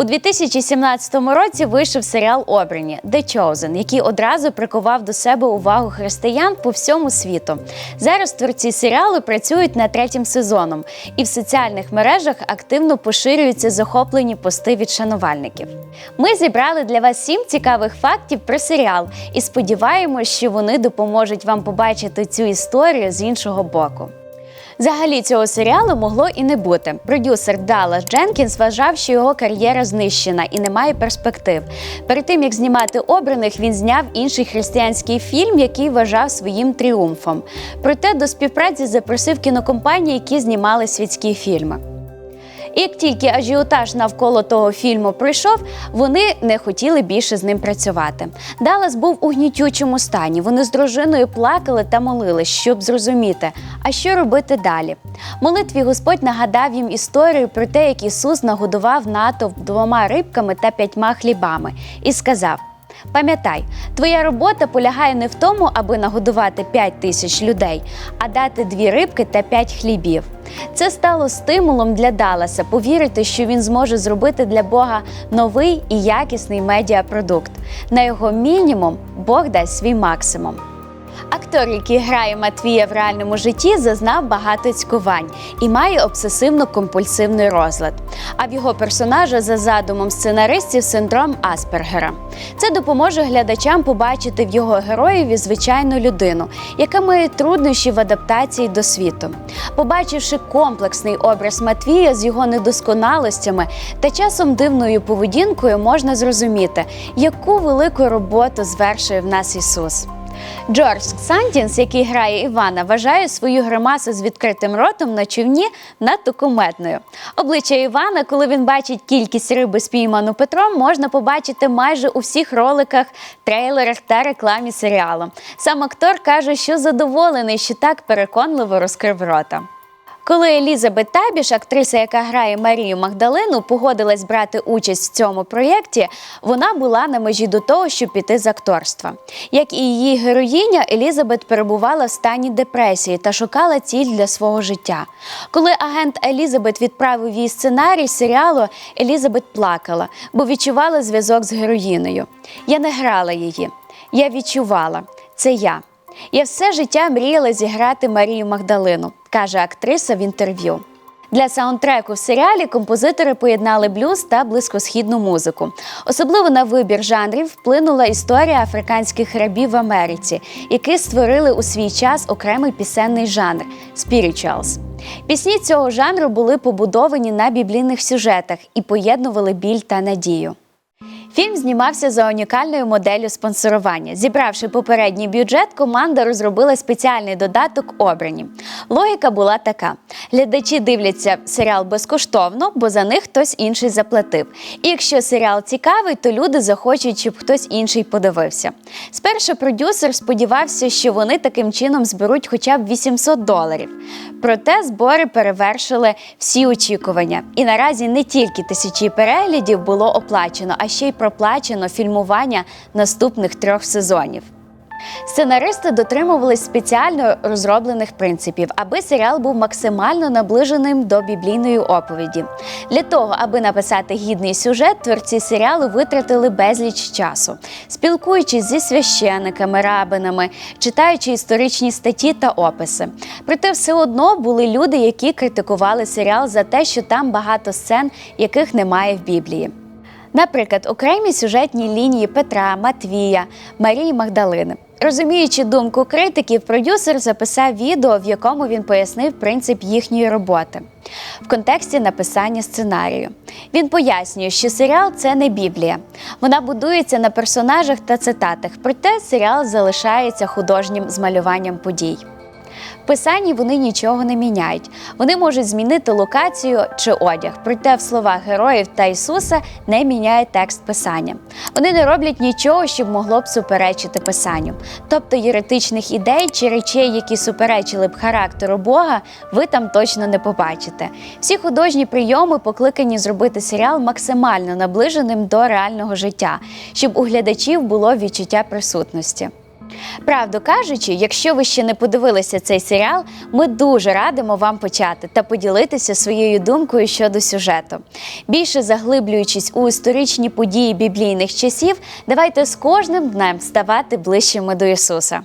У 2017 році вийшов серіал Обрані The Chosen, який одразу прикував до себе увагу християн по всьому світу. Зараз творці серіалу працюють над третім сезоном, і в соціальних мережах активно поширюються захоплені пости від шанувальників. Ми зібрали для вас сім цікавих фактів про серіал і сподіваємось, що вони допоможуть вам побачити цю історію з іншого боку. Взагалі цього серіалу могло і не бути. Продюсер Даллас Дженкінс вважав, що його кар'єра знищена і не має перспектив. Перед тим як знімати обраних, він зняв інший християнський фільм, який вважав своїм тріумфом. Проте до співпраці запросив кінокомпанії, які знімали світські фільми. Як тільки ажіотаж навколо того фільму пройшов, вони не хотіли більше з ним працювати. Даллас був у гнітючому стані. Вони з дружиною плакали та молились, щоб зрозуміти, а що робити далі. Молитві Господь нагадав їм історію про те, як Ісус нагодував натовп двома рибками та п'ятьма хлібами, і сказав. Пам'ятай, твоя робота полягає не в тому, аби нагодувати 5 тисяч людей, а дати дві рибки та п'ять хлібів. Це стало стимулом для Далласа повірити, що він зможе зробити для Бога новий і якісний медіапродукт. На його мінімум Бог дасть свій максимум. Актор, який грає Матвія в реальному житті, зазнав багато цькувань і має обсесивно-компульсивний розлад. А в його персонажа за задумом сценаристів синдром Аспергера. Це допоможе глядачам побачити в його героєві звичайну людину, яка має труднощі в адаптації до світу. Побачивши комплексний образ Матвія з його недосконалостями та часом дивною поведінкою, можна зрозуміти, яку велику роботу звершує в нас Ісус. Джордж Сантінс, який грає Івана, вважає свою гримасу з відкритим ротом на човні надто кумедною. Обличчя Івана, коли він бачить кількість риби спійману Петром, можна побачити майже у всіх роликах, трейлерах та рекламі серіалу. Сам актор каже, що задоволений, що так переконливо розкрив рота. Коли Елізабет Табіш, актриса, яка грає Марію Магдалину, погодилась брати участь в цьому проєкті, вона була на межі до того, щоб піти з акторства. Як і її героїня, Елізабет перебувала в стані депресії та шукала ціль для свого життя. Коли агент Елізабет відправив їй сценарій серіалу, Елізабет плакала, бо відчувала зв'язок з героїною. Я не грала її, я відчувала це я. Я все життя мріяла зіграти Марію Магдалину, каже актриса в інтерв'ю. Для саундтреку в серіалі композитори поєднали блюз та близькосхідну музику. Особливо на вибір жанрів вплинула історія африканських рабів в Америці, які створили у свій час окремий пісенний жанр spirituals. Пісні цього жанру були побудовані на біблійних сюжетах і поєднували біль та надію. Фільм знімався за унікальною моделлю спонсорування. Зібравши попередній бюджет, команда розробила спеціальний додаток обрані. Логіка була така: глядачі дивляться серіал безкоштовно, бо за них хтось інший заплатив. І якщо серіал цікавий, то люди захочуть, щоб хтось інший подивився. Спершу продюсер сподівався, що вони таким чином зберуть хоча б 800 доларів. Проте збори перевершили всі очікування. І наразі не тільки тисячі переглядів було оплачено, а ще й проплачено фільмування наступних трьох сезонів. Сценаристи дотримувались спеціально розроблених принципів, аби серіал був максимально наближеним до біблійної оповіді. Для того, аби написати гідний сюжет, творці серіалу витратили безліч часу, спілкуючись зі священниками, рабинами, читаючи історичні статті та описи. Проте все одно були люди, які критикували серіал за те, що там багато сцен, яких немає в Біблії. Наприклад, окремі сюжетні лінії Петра, Матвія, Марії Магдалини. Розуміючи думку критиків, продюсер записав відео, в якому він пояснив принцип їхньої роботи в контексті написання сценарію. Він пояснює, що серіал це не Біблія. Вона будується на персонажах та цитатах, проте серіал залишається художнім змалюванням подій. В писанні вони нічого не міняють. Вони можуть змінити локацію чи одяг, проте в словах героїв та Ісуса не міняє текст писання. Вони не роблять нічого, щоб могло б суперечити писанню. Тобто єретичних ідей чи речей, які суперечили б характеру Бога, ви там точно не побачите. Всі художні прийоми покликані зробити серіал максимально наближеним до реального життя, щоб у глядачів було відчуття присутності. Правду кажучи, якщо ви ще не подивилися цей серіал, ми дуже радимо вам почати та поділитися своєю думкою щодо сюжету. Більше заглиблюючись у історичні події біблійних часів, давайте з кожним днем ставати ближчими до Ісуса.